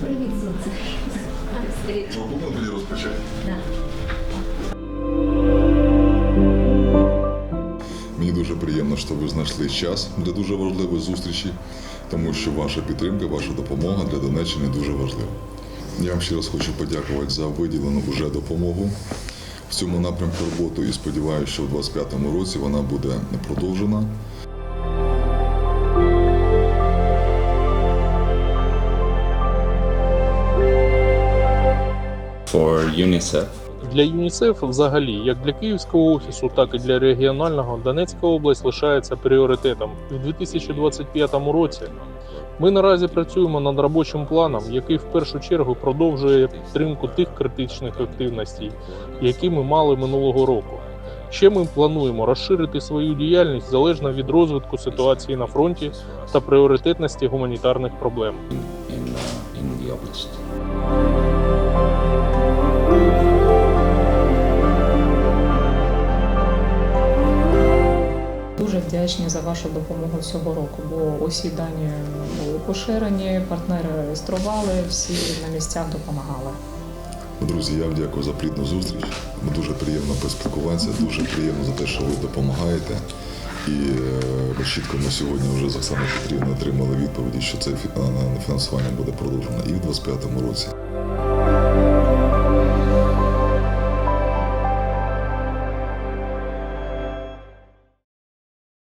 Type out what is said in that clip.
Привіт, сонце. Ну. Мені дуже приємно, що ви знайшли час для дуже важливої зустрічі, тому що ваша підтримка, ваша допомога для Донеччини дуже важлива. Я вам ще раз хочу подякувати за виділену вже допомогу в цьому напрямку роботу і сподіваюся, що в 2025 році вона буде продовжена. For UNICEF. Для ЮНІСЕФ взагалі, як для Київського офісу, так і для регіонального, Донецька область лишається пріоритетом у 2025 році. Ми наразі працюємо над робочим планом, який в першу чергу продовжує підтримку тих критичних активностей, які ми мали минулого року. Ще ми плануємо розширити свою діяльність залежно від розвитку ситуації на фронті та пріоритетності гуманітарних проблем. in uh, in the Дуже вдячні за вашу допомогу цього року, бо усі дані були поширені, партнери реєстрували, всі на місцях допомагали. Друзі, я вам дякую за плідну зустріч. Ми дуже приємно поспілкуватися, дуже приємно за те, що ви допомагаєте. І е, чітко ми сьогодні вже з Оксаною Петрівною отримали відповіді, що це фі- на- на фінансування буде продовжено і в 2025 році.